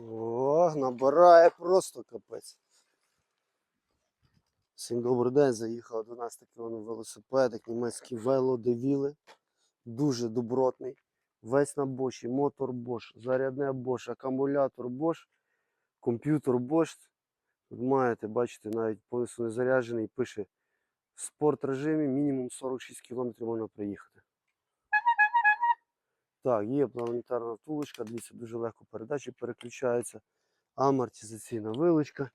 О, набирає просто капець. Всім добрий день, заїхав 12 км велосипедик, німецький велодевіли. Дуже добротний. Весь на Bosch, мотор Bosch, зарядне Bosch, акумулятор Bosch, комп'ютер Bosch. Тут маєте, бачите, навіть повністю не заряджений, пише в спорт режимі мінімум 46 км можна приїхати. Так, є планетарна втулочка, дивіться, дуже легко передачі переключаються. Амортизаційна вилочка,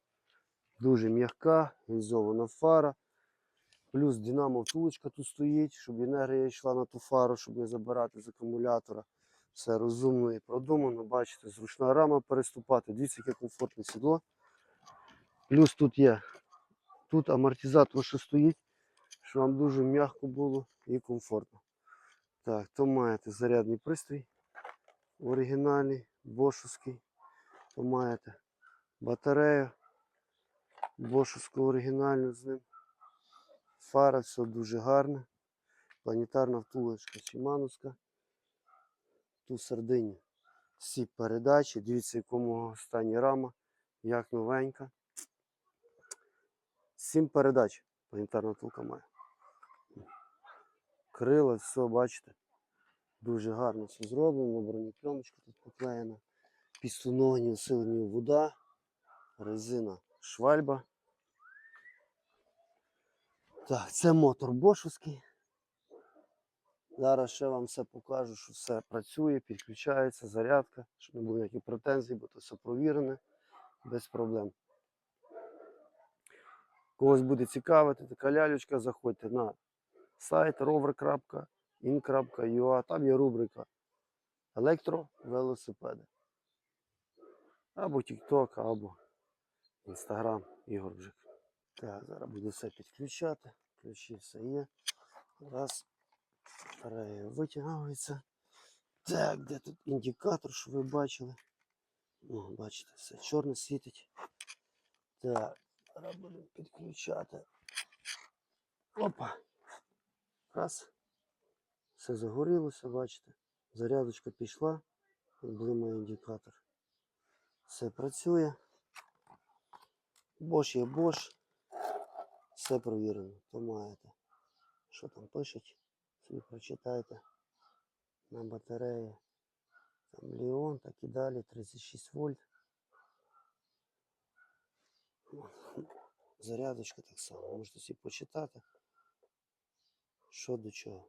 дуже м'яка, гільзована фара. Плюс динамо втулочка тут стоїть, щоб енергія йшла на ту фару, щоб не забирати з акумулятора. Все розумно і продумано. Бачите, зручна рама переступати. Дивіться, яке комфортне сідло. Плюс тут є тут амортизатор, що стоїть, щоб вам дуже м'яко було і комфортно. Так, то маєте зарядний пристрій оригінальний, бошовський. То маєте батарею бошовську оригінальну з ним. Фара, все дуже гарне. Планетарна втулочка Чимановська. Тут середині всі передачі. Дивіться, якому стані рама, як новенька. Сім передач планетарна втулка має. Крила, все, бачите. Дуже гарно все зроблено, бронепленочка тут поклеєна. Пістоновані усилені вода, резина швальба. Так, це мотор бошовський. Зараз ще вам все покажу, що все працює, підключається, зарядка, щоб не було ніяких претензій, бо то все провірене, без проблем. Когось буде цікавити, така лялючка, заходьте на сайт rover.in.ua, там є рубрика електровелосипеди. Або TikTok, або Instagram Ігор Бжик. Так, зараз буду все підключати. Ключі все є. Раз. Рея витягується. Так, де тут індикатор, що ви бачили? О, бачите, все чорне світить. Так, зараз будемо підключати. Опа. Раз. Все загорілося, бачите. Зарядочка пішла. Блимає індикатор. Все працює. Bosch є Bosch. Все провірено. То маєте. Що там пишуть? Собі прочитайте. На батареї. Там Ліон, так і далі. 36 вольт. Зарядочка так само. Можете собі почитати. Що до чого.